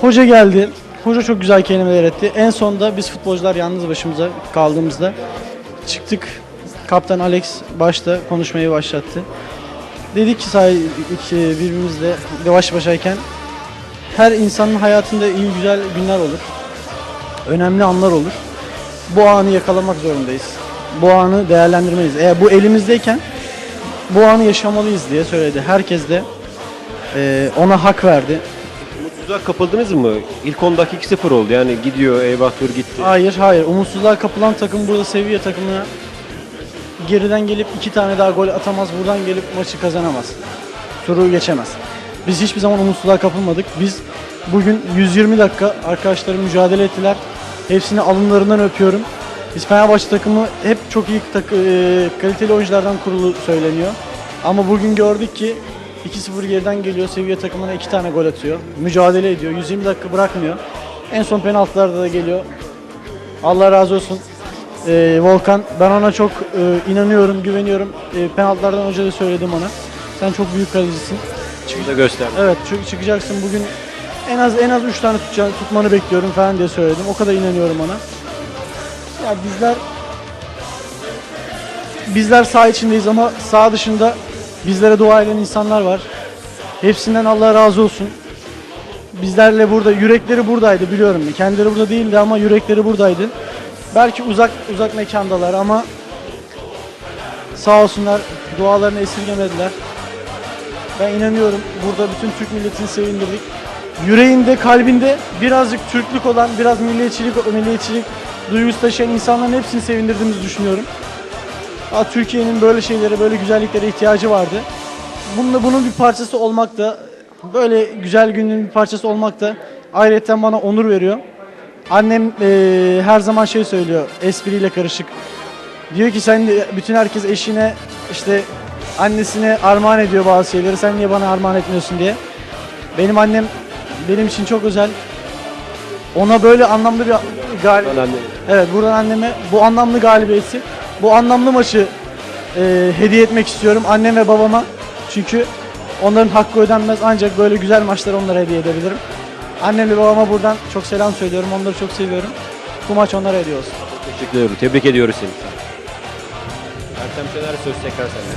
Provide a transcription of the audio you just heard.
Hoca geldi. Hoca çok güzel kelimeler etti. En sonda biz futbolcular yalnız başımıza kaldığımızda çıktık. Kaptan Alex başta konuşmayı başlattı. Dedik ki say- birbirimizle baş başayken her insanın hayatında iyi güzel günler olur. Önemli anlar olur. Bu anı yakalamak zorundayız. Bu anı değerlendirmeliyiz. Eğer bu elimizdeyken bu anı yaşamalıyız diye söyledi. Herkes de ona hak verdi. Umutsuzluğa kapıldınız mı? İlk 10 dakika 2-0 oldu. Yani gidiyor eyvah dur gitti. Hayır hayır. Umutsuzluğa kapılan takım burada seviye takımına geriden gelip iki tane daha gol atamaz. Buradan gelip maçı kazanamaz. Turu geçemez. Biz hiçbir zaman umutsuzluğa kapılmadık. Biz bugün 120 dakika arkadaşlarım mücadele ettiler. Hepsini alınlarından öpüyorum. Biz Fenerbahçe takımı hep çok iyi tak- e, kaliteli oyunculardan kurulu söyleniyor. Ama bugün gördük ki 2-0 geriden geliyor. Seviye takımına iki tane gol atıyor. Mücadele ediyor. 120 dakika bırakmıyor. En son penaltılarda da geliyor. Allah razı olsun. Ee, Volkan ben ona çok e, inanıyorum, güveniyorum. E, penaltılardan önce de söyledim ona. Sen çok büyük kalecisin. Çıkışta gösterdi. Evet çık- çıkacaksın bugün en az en az 3 tane tutacağını, tutmanı bekliyorum falan diye söyledim. O kadar inanıyorum ona. Ya bizler bizler saha içindeyiz ama saha dışında bizlere dua eden insanlar var. Hepsinden Allah razı olsun. Bizlerle burada yürekleri buradaydı biliyorum. Kendileri burada değildi ama yürekleri buradaydı. Belki uzak uzak mekandalar ama sağ olsunlar dualarını esirgemediler. Ben inanıyorum burada bütün Türk milletini sevindirdik. Yüreğinde, kalbinde birazcık Türklük olan, biraz milliyetçilik, milliyetçilik duygusu taşıyan insanların hepsini sevindirdiğimizi düşünüyorum. Türkiye'nin böyle şeylere, böyle güzelliklere ihtiyacı vardı. Bunun, bunun bir parçası olmak da, böyle güzel günün bir parçası olmak da ayrıca bana onur veriyor. Annem eee, her zaman şey söylüyor, espriyle karışık. Diyor ki sen bütün herkes eşine işte annesine armağan ediyor bazı şeyleri. Sen niye bana armağan etmiyorsun diye. Benim annem benim için çok özel. Ona böyle anlamlı bir anne- Evet buradan anneme bu anlamlı galibiyeti, bu anlamlı maçı e, hediye etmek istiyorum annem ve babama. Çünkü onların hakkı ödenmez ancak böyle güzel maçları onlara hediye edebilirim. Annem ve babama buradan çok selam söylüyorum. Onları çok seviyorum. Bu maç onlara hediye olsun. Teşekkür ediyorum. Tebrik ediyoruz seni. Ertem Şener söz tekrar sende.